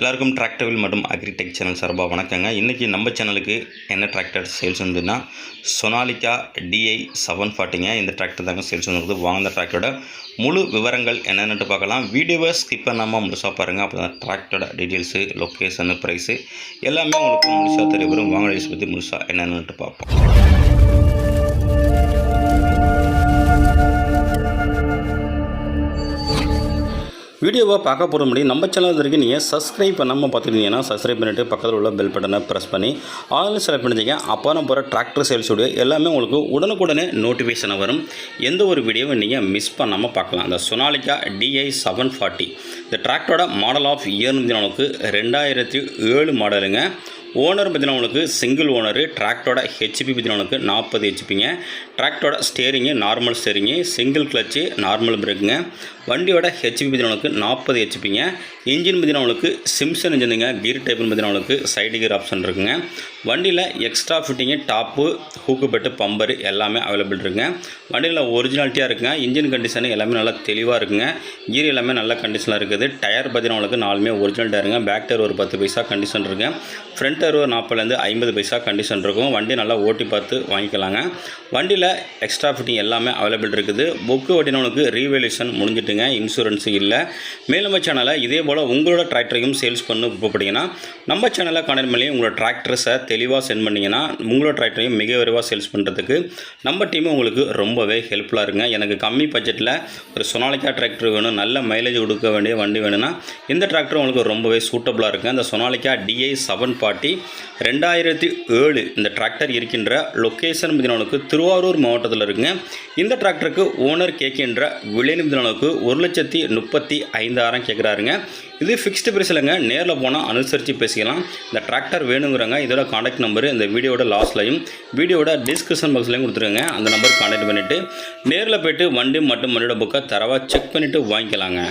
எல்லாருக்கும் டிராக்டர்கள் மற்றும் agritech channel சார்பாக வணக்கங்க. இன்றைக்கி நம்ம சேனலுக்கு என்ன டிராக்டர் சேல்ஸ் வந்துன்னா சொனாலிக்கா டிஐ செவன் ஃபார்ட்டிங்க இந்த டிராக்டர் தாங்க சேல்ஸ் வந்துருக்குது. வாங்க டிராக்டரோட முழு விவரங்கள் என்னென்னு பார்க்கலாம். வீடியோவை ஸ்கிப் பண்ணாமல் முழுசாக பாருங்கள் அப்போ தான் டிராக்டரோட டீட்டெயில்ஸு லொக்கேஷனு ப்ரைஸு எல்லாமே உங்களுக்கு முழுசாக தெரிய வரும். வாங்க பற்றி முழுசாக என்னென்னு பார்ப்போம். வீடியோவை பார்க்க போகிற முடியும் நம்ம சேனல் வரைக்கும் நீங்கள் சப்ஸ்கிரைப் பண்ணாமல் பார்த்துருந்தீங்கன்னா சப்ஸ்கிரைப் பண்ணிவிட்டு பக்கத்தில் உள்ள பெல் பட்டனை ப்ரெஸ் பண்ணி ஆல் செலக்ட் பண்ணிச்சிங்க அப்போ நம்ம போகிற டிராக்டர் சேல்ஸ் வீடியோ எல்லாமே உங்களுக்கு உடனுக்குடனே நோட்டிஃபிகேஷன் வரும். எந்த ஒரு வீடியோவும் நீங்கள் மிஸ் பண்ணாமல் பார்க்கலாம். அந்த சொனாலிகா டிஐ செவன் ஃபார்ட்டி இந்த டிராக்டரோட மாடல் ஆஃப் இயர் நமக்கு ரெண்டாயிரத்தி ஏழு மாடலுங்க ஓனர் பார்த்தீங்கன்னா உங்களுக்கு சிங்கிள் ஓனரு டிராக்டரோட ஹெச்பி பார்த்தீங்கன்னா உங்களுக்கு நாற்பது ஹெச்பிங்க டிராக்டரோட steering normal steering single clutch normal பிரேக்குங்க வண்டியோட ஹெச்பி பார்த்தீங்கன்னா உங்களுக்கு நாற்பது ஹெச்பிங்க இன்ஜின் பார்த்தீங்கன்னா உங்களுக்கு சிம்சன் இன்ஜினுங்க கீர் டைப்னு பார்த்தீங்கன்னா உங்களுக்கு சைடு கீர் ஆப்ஷன் இருக்குங்க. வண்டியில் extra fitting top hook bed bumper எல்லாமே அவைலபிள் இருக்குங்க. வண்டியில் ஒரிஜினாலிட்டியாக இருக்குங்க. இன்ஜின் கண்டிஷன் எல்லாமே நல்லா தெளிவாக இருக்குங்க. கீர் எல்லாமே நல்ல கண்டிஷனில் இருக்குது. டயர் பார்த்தீங்கன்னா உங்களுக்கு நாலுமே ஒரிஜினல் டயருங்க பேக் டயர் ஒரு பத்து பைசா கண்டிஷன் இருக்குங்க ஃப்ரண்ட் அறுபது ஒரு நாற்பதுலேருந்து ஐம்பது பைசா கண்டிஷன் இருக்கும். வண்டி நல்லா ஓட்டி பார்த்து வாங்கிக்கலாங்க. வண்டியில் எக்ஸ்ட்ரா ஃபிட்டிங் எல்லாமே அவைலபிள் இருக்குது. புக்கு ஓட்டினவனுக்கு ரீவேல்யூஷன் முடிஞ்சிட்டுங்க. இன்சூரன்ஸ் இல்லை. மேலும் சேனலை இதே போல் உங்களோட டிராக்டரையும் சேல்ஸ் பண்ண விருப்பப்பட்டீங்கன்னா நம்ம சேனலில் கனெக்ட் பண்ணி உங்களோட டிராக்டர்ஸை தெளிவாக சென்ட் பண்ணிங்கன்னா உங்களோட டிராக்டரையும் மிக விரைவாக சேல்ஸ் பண்ணுறதுக்கு நம்ம டீம் உங்களுக்கு ரொம்பவே ஹெல்ப்ஃபுல்லாக இருக்குங்க. எனக்கு கம்மி பட்ஜெட்டில் ஒரு சொனாலிக்கா டிராக்டர் வேணும் நல்ல மைலேஜ் கொடுக்க வேண்டிய வண்டி வேணும்னா இந்த டிராக்டர் உங்களுக்கு ரொம்பவே சூட்டபுளாக இருக்குது அந்த சொனாலிக்கா டிஐ செவன் மாதிரி ரெண்டாயிரத்தி ஏழு இந்த டிராக்டர் இருக்கின்ற லொக்கேஷன் மிதினவனுக்கு திருவாரூர் மாவட்டத்தில் இருக்குங்க. இந்த டிராக்டருக்கு ஓனர் கேட்கின்ற விலை மிதினவனுக்கு ஒரு லட்சத்தி முப்பத்தி ஐந்தாயிரம் கேட்குறாருங்க. இது ஃபிக்ஸ்டு பிரைஸ் இல்லைங்க. நேரில் போனால் அனுசரித்து பேசிக்கலாம். இந்த டிராக்டர் வேணுங்கிறாங்க இதோட காண்டாக்ட் நம்பர் இந்த வீடியோட லாஸ்ட்லையும் வீடியோட டிஸ்கிரிப்ஷன் பாக்ஸ்லையும் கொடுத்துருங்க. அந்த நம்பர் காண்டாக்ட் பண்ணிவிட்டு நேரில் போய்ட்டு வண்டி மட்டும் வண்டியோட புக்கை தரவாக செக் பண்ணிவிட்டு வாங்கிக்கலாங்க.